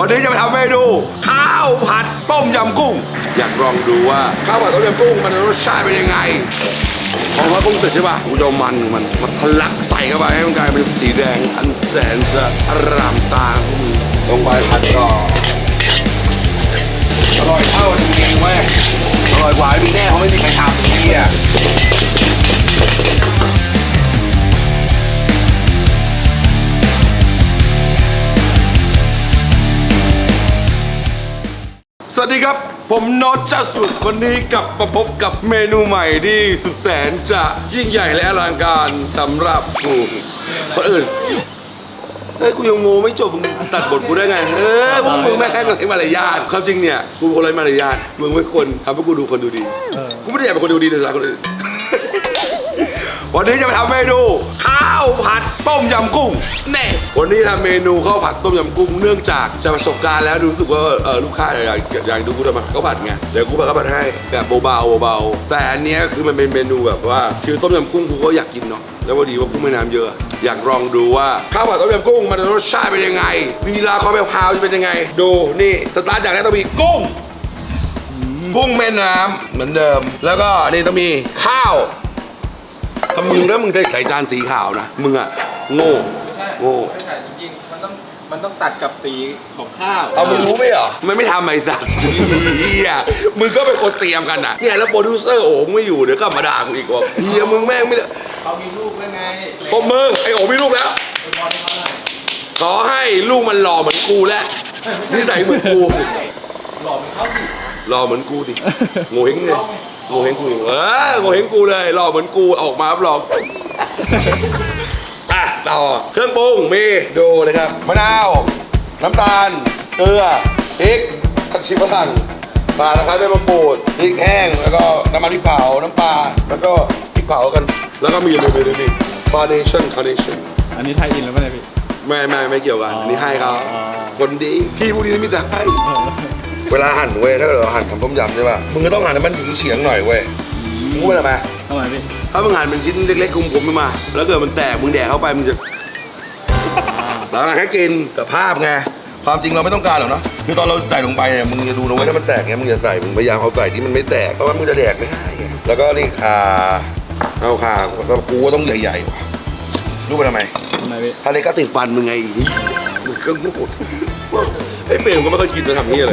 วันนี้จะมาทำเมนูข้าวผัดต้มยำกุ้ง อยากลองดูว่าข้าวผัดต้มยำกุ้งมันรสชาติเป็นยังไงพอว่ากุ้งเสร็จใช่ป่ะกูจะมันมันมันทะลักใส่เข้าไปให้มันกลายเป็นสีแดงอันแสนจะอร่ามตาลงไปผัดก่อนอร่อยเท่าจริงเว้ยอร่อยกว่าพี่แน่เขาไม่มีใครทำที่อะ ผมโนตจัสุดวันนี้กลับมาพบกับเมนูใหม่ที่สุดแสนจะยิ่งใหญ่และอลังการสำหรับกูคนอื่นเฮ้ยกูยังโงไม่จบมึงตัดบทกูได้ไงเออพวกมึงแม่งแค่ไรมารยาทความจริงเนี่ยกูคนไรมารยาทมึงไม่ควรทำให้กูดูคนดูดีกูไม่ได้อยากเป็นคนดูดีแต่สักคนอื่น วันนี้จะมาทำเมนูข้าวผัดต้มยำกุ้งแน่วันนี้ทำเมนูข้าวผัดต้มยำกุ้งเนื่องจากจากประสบการณ์แล้วรู้สึกว่าเออลูกค้าอยากอยากดูกูทำข้าวผัดไงเดี๋ยวกูผัดข้าวผัดให้แบบเบาๆเบาๆแต่อันเนี้ยคือมันเป็นเมนูแบบว่าคือต้มยำกุ้งกูก็อยากกินเนาะแล้วพอดีว่ากุ้งแม่น้ำเยอะ อยากลองดูว่าข้าวผัดต้มยำกุ้งมันรสชาติเป็นยังไงลีลาความแพรวๆจะเป็นยังไง ดูนี่สตาร์ทจากแรกต้องมีกุ้งกุ้งแม่น้ำเหมือนเดิม แล้วก็นี่ต้องมีข้าว ถ้ามึงถ้ามึงใส่ใส่จานสีขาวนะมึงอะโง่โง่ไม่ใช่จริงๆมันต้องมันต้องตัดกับสีของข้าวเอามึงรู้ไหมเหรอมันไม่ทำไอ้สัตว์เฮียมึงก็เป็นคนเตรียมกันนะเนี่ยแล้วโปรดิวเซอร์โอ๋ไม่อยู่เดี๋ยวก็มาด่ากูอีกว่าเฮียมึงแม่งไม่ได้เขามีลูกแล้วไงปมมือไอ้โอ๋มีลูกแล้วบอลเขาหน่อยขอให้ลูกมันหล่อเหมือนกูและนิสัยเหมือนกูหล่อเป็นเขาสิหล่อเหมือนกูดิโง่เฮงเลย โง่เฮงกูเออโง่เฮงกูเลยหล่อเหมือนกูออกมารับรองอะต่อเครื่องปรุงมีดูนะครับมะนาว น้ำตาลเกลือพริกผักชีฝรั่งปลาตะไคร้ใบมะกรูดพริกแห้งแล้วก็น้ำมันพริกเผาน้ำปลาแล้วก็พริกเผากัน แล้วก็มีเลยมีเลยนี่คาร์เนชั่นคาร์เนชั่นอันนี้ไทยอินแล้วป่ะเนี่ยพี่ไม่ไม่ไม่เกี่ยวกันอ๋ออัอันนี้ให้เขาอ๋อคนดีพี่พวกนี้มีแต่ให้ เวลาหั่นเว้ยถ้าเกิดเราหั่นทำต้มยำใช่ป่ะมึงก็ต้องหั่นให้มันหยีเฉียงหน่อยเว้ยมึงรู้อะไรไหมทำไมพี่ถ้ามึงหั่นเป็นชิ้นเล็กๆกลมๆมา แล้วเกิดมันแตกมึงแดกเข้าไปมึงจะเราแค่กินแต่ภาพไงความจริงเราไม่ต้องการหรอกเนาะคือตอนเราใส่ลงไปเนี่ยมึงจะดูนะเว้ยถ้ามันแตกเงี้ยมึงจะใส่มึงพยายามเอาใส่ที่มันไม่แตกเพราะว่ามึงจะแดกไม่ได้ไงแล้วก็นี่ขาเอาขาแล้วกูก็ต้องใหญ่ๆว่ะรู้ไปทำไมทำไมพี่ถ้าเล็กก็ติดฟันมึงไงมึงก็พูดไอ้เปรมก็ไม่ค่อยคิดจะทำนี่อะไร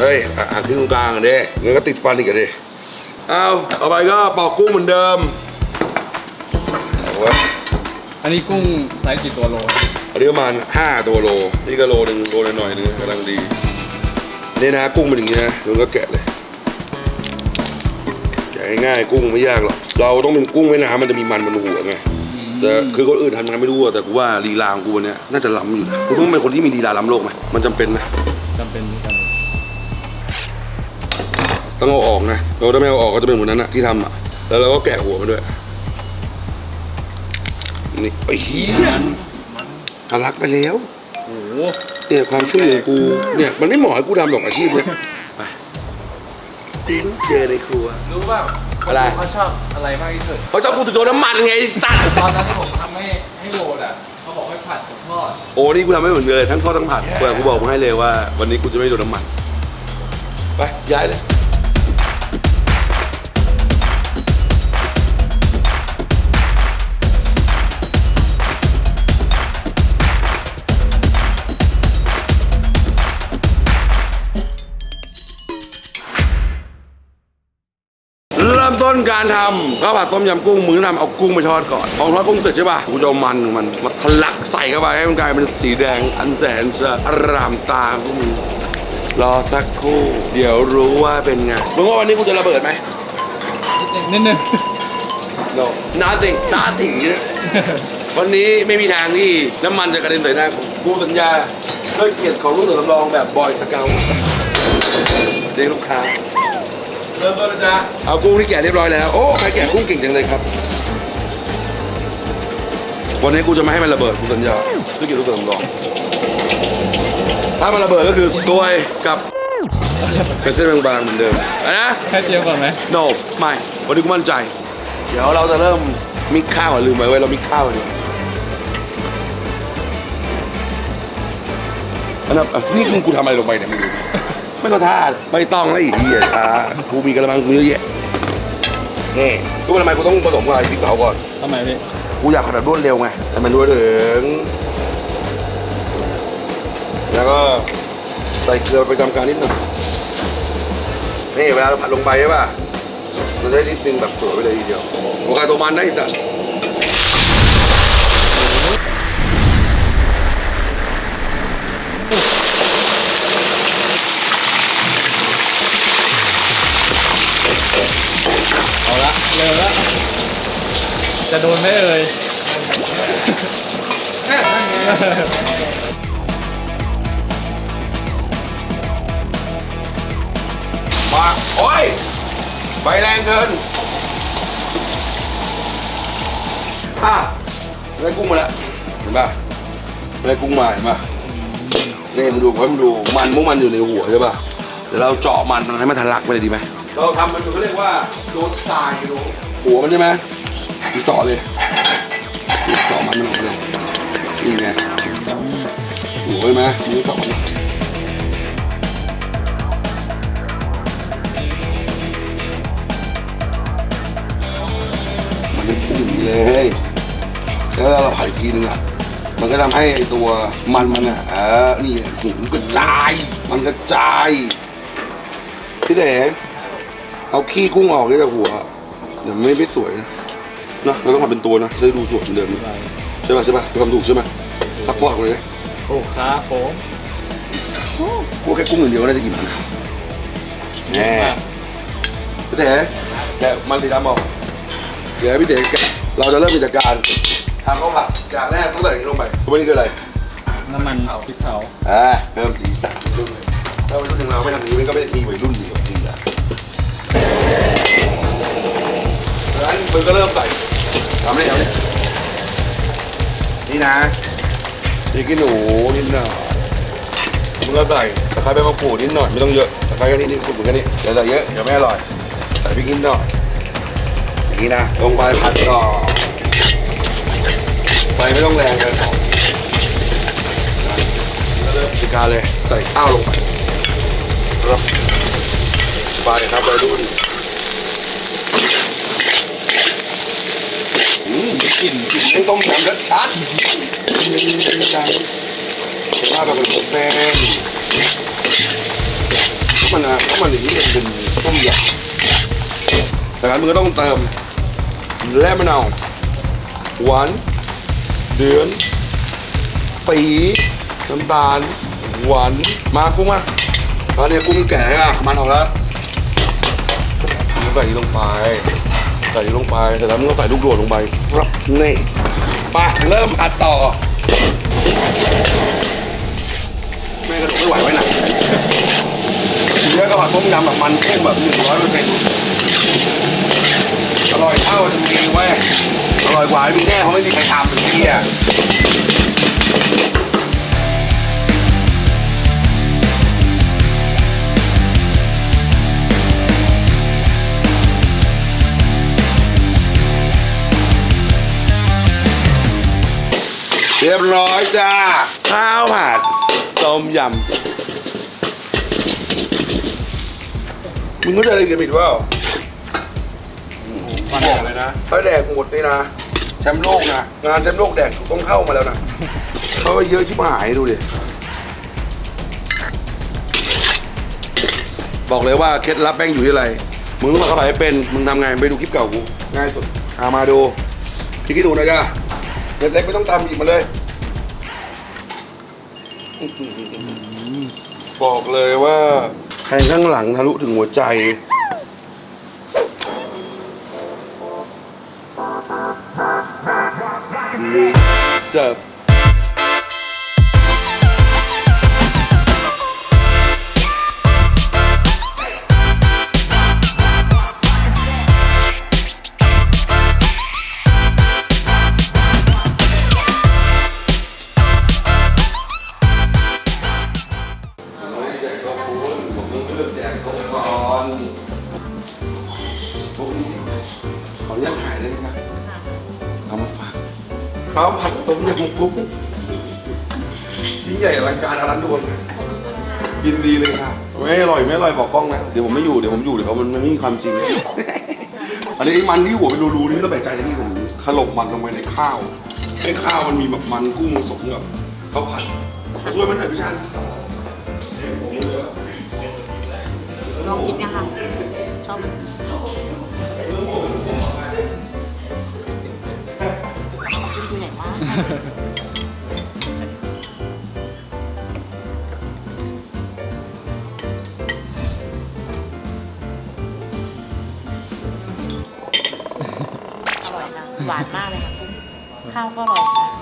เฮ้ยอะอ่านที่ตรงกลางอะเด้เงินก็ติดฟันอีกอะเด้เอาต่อไปก็ปอกกุ้งเหมือนเดิมเอาวะอันนี้กุ้งไซส์กี่ตัวโลอันนี้ประมาณ5ตัวโล นี่ก็โลหนึ่งโลหน่อยๆนึงกำลังดีนี่นะกุ้งเป็นอย่างนี้นะมึงก็แกะเลย แกะง่ายๆกุ้งไม่ยากหรอกเราต้องเป็นกุ้งแม่น้ำมันจะมีมันบนหัวไงแต่คือคนอื่นทำยังไงไม่รู้อะแต่กูว่าลีลาของกูวันเนี้ยน่าจะล้ำอยู่นะกูต้องเป็นคนที่มีลีลาล้ำโลกไหมมันจำเป็นนะ จำเป็นจำเป็น ต้องเอาออกนะเราถ้าไม่เอาออกก็จะเป็นเหมือนนั้นอะที่ทำอะแล้วเราก็แกะหัวมันด้วยนี่ไอ้เหี้ยทะลักไปแล้วโอ้โหเนี่ยความช่วยเหลือกูเนี่ยมันไม่เหมาะให้กูทำหรอกอาชีพเลยไปจริงเจอในครัว รู้เปล่าอะไรคนเขาชอบอะไรมากที่สุด เขาชอบพูดถึงโดนน้ำมันไงไอ้สัตว์ตอนนั้นที่ผมทำให้ให้โบดอะ เขาบอกให้ผัดกับทอด โอ้นี่กูทำไม่เหมือนเลยทั้งทอดทั้งผัดแต่กูบอกมึงให้เลยว่า วันนี้กูจะไม่โดนน้ำมัน ไปย้ายเลย ต้นการทำข้าวผัดต้มยำกุ้งมึงต้องทำเอากุ้งไปทอดก่อนพอทอดกุ้งเสร็จใช่ป่ะกูจะเอามันของมันมาทะลักใส่เข้าไปให้มันกลายเป็นสีแดงอันแสนจะอร่ามตาพวกมึงรอสักครู่ เดี๋ยวรู้ว่าเป็นไงมึงว่าวันนี้กูจะระเบิดไหม นิดนึง no nothing nothing เนี่ยวันนี้ไม่มีทางที่น้ำมันจะกระเด็นใส่หน้ากูกูสัญญาด้วยเกียรติของลูกเสือสำรองแบบบอยสเกลเรียกลูกค้า เริ่มต้นนะจ๊ะเอากุ้งที่แกะเรียบร้อยแล้ว โอ้ ใครแกะกุ้งเก่งจังเลยครับ วันนี้กูจะไม่ให้มันระเบิดกูสัญญาด้วยเกียรติลูกเสือสำรองถ้ามันระเบิดก็คือซวยกับเป็นเส้นบางๆเหมือนเดิมอะนะ แค่เจียวก่อนไหม no ไม่วันนี้กูมั่นใจ เดี๋ยวเราจะเริ่มมิกข้าวอะลืมไปเว้ยเรามิกข้าวอยู่อันนั้นอะนี่มึงกูทำอะไรลงไปเนี่ยมึงดู ไม่ต้องท่าไม่ต้องแล้วอีกทีอะอ่ากูมีกระมังกูเยอะแยะนี่รู้ไหมทำไมกูต้องผสมกับไอ้พริกเผาก่อน ทำไมพี่กูอยากผัดแบบรวดเร็วไงแต่มันรวดถึง แล้วก็ใส่เกลือไปทำการนิดหน่อยนี่เวลาเราผัดลงไปใช่ป่ะ มันจะได้นิดนึงแบบสวยไปเลยทีเดียวโอเคตัวมันได้สัตว์ เละเร็วละจะโดนไหมเอ่ยมาโอ้ยไฟแรงเกินอะได้กุ้งมาแล้วเห็นป่ะได้กุ้งมาเห็นป่ะนี่มึงดูให้มึงดูมันมุกมันอยู่ในหัวใช่ป่ะเดี๋ยวเราเจาะมันมันให้มันทะลักไปเลยดีไหม เราทำมันเขาเรียกว่าโดนทรายโดนหัวมันใช่ไหมมึงเจาะเลยเจาะมันมันออกเลยนี่ไงหัวใช่ไหมมึงเจาะมันมันเป็นปุ่มเลยแล้วเราผัดอีกทีนึงอะมันก็ทำให้ตัวมันมันอะเออนี่หุมกระจาย มันกระจายพี่เด๋ เอาขี้กุ้งออกเลยจากหัว เดี๋ยวไม่ไม่สวยนะนะเราต้องทำเป็นตัวนะจะได้ดูสวยเหมือนเดิมนะใช่ป่ะใช่ป่ะทำถูกใช่ไหมซักพอดเลยนะโอ้ครับผมพวกแค่กุ้งอย่างเดียวก็น่าจะกินมันแน่พี่เด๋แกะมันสีดำออกเดี๋ยวพี่เด๋แกะเราจะเริ่มกิจการทำข้าวผัดอย่างแรกต้องใส่ลงไปตัวนี้คืออะไรน้ำมันพริกเผาอ่าเพิ่มสีสันด้วยถ้าวัยรุ่นอย่างเราไม่ทำอย่างนี้มันก็ไม่มีวัยรุ่นดี แล้วมึงก็เริ่มใส่ทำได้แล้วเนี่ยนี่นะพริกขี้หนูนิดหน่อยมึงก็ใส่ตะไคร้ใบมะกรูดนิดหน่อยไม่ต้องเยอะตะไคร้แค่นี้นิดกรูดแค่นี้อย่าใส่เยอะเดี๋ยวไม่อร่อยใส่พริกนิดหน่อยอย่างนี้นะลงไปผัดก่อไฟไม่ต้องแรงเลยแล้วเริ่มกิการเลยใส่ข้าวลงไปครับไปครับไปรุ่นอืม กลิ่นกลิ่นไม่ต้มยำรสชัดจังว่าแบบเป็นแป้งถ้ามันอะถ้ามันอย่างนี้มันเป็นต้มยำแต่งั้นมึงก็ต้องเติมและมะนาวหวานเดือนปีน้ำตาลหวานมากุ้งมาตอนนี้กุ้งแก่อะมันออกแล้วใส่ลงไป ใส่ลงไปเสร็จแล้วมึงก็ใส่ลูกโดดลงไปครับนี่ไปเริ่มผัดต่อ แม่กระดูกไม่ไหวไว้หนักเยอก็ผัดต้มยำแบบมันกุ้งแบบหนึ่งร้อยเปอร์เซ็นต์อร่อยเท่าจะมีเว้ยอร่อยกว่าไมีแน่เพราะไม่มีใครทำถึงที่อะ เรียบร้อยจ้า ข้าวผัดต้มยำมึงก็จะอะไรกันผิดว่าบอกเลยนะถ้าแดกหมดนี่นะแชมป์โลกนะงานแชมป์โลกแดกต้องเข้ามาแล้วนะเขาไปเยอะชิบหายดูดิบอกเลยว่าเคล็ดลับแม่งอยู่ที่อะไร มึงต้องมาเข้าไปให้เป็น มึงทำไงไปดูคลิปเก่ากู ง่ายสุดอามาดูพี่คิดดูนะจ้า เล็กๆไม่ต้องตำหยิบมาเลย บอกเลยว่าแทงข้างหลังทะลุถึงหัวใจ เสิร์ฟ กข้าวผัดต้มยำกุ้งนี่ยิ่งใหญ่อลังการอลังโดนยินดีเลยค่ะ ไม่อร่อยไม่อร่อยบอกกล้องนะ เดี๋ยวผมไม่อยู่เดี๋ยวผมอยู่เดี๋ยวเขามันมันไม่มีความจริง อันนี้ไอ้มันที่หัวเป็นรูๆนี่ต้องแปลกใจนะที่ผมถลกมันลงไปในข้าวให้ข้าวมันมีแบบมันกุ้งผสมกับข้าวผัดเอาช่วยมันหน่อยพี่ชันลองกินนะคะชอบกินตัวใหญ่ม อร่อยค่ะ หวานมากเลยค่ะ ข้าวก็อร่อยค่ะ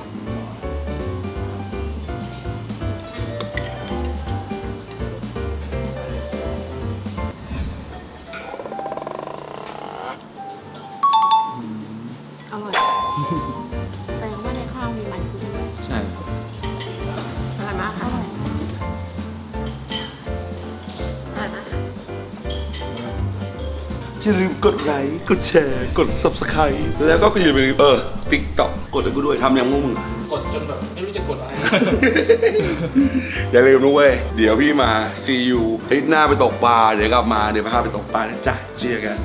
กดไลค์กดแชร์กด subscribe แล้วก็อย่าลืมเออติ๊กต็อกกดให้กูด้วยทำยังงงกดจนแบบไม่รู้จะกดอะไร อย่าลืมนะเว้ย เดี๋ยวพี่มา see you อาทิตย์หน้าไปตกปลาเดี๋ยวกลับมาเดี๋ยวพาไปตกปลานะจ๊ะเจอกัน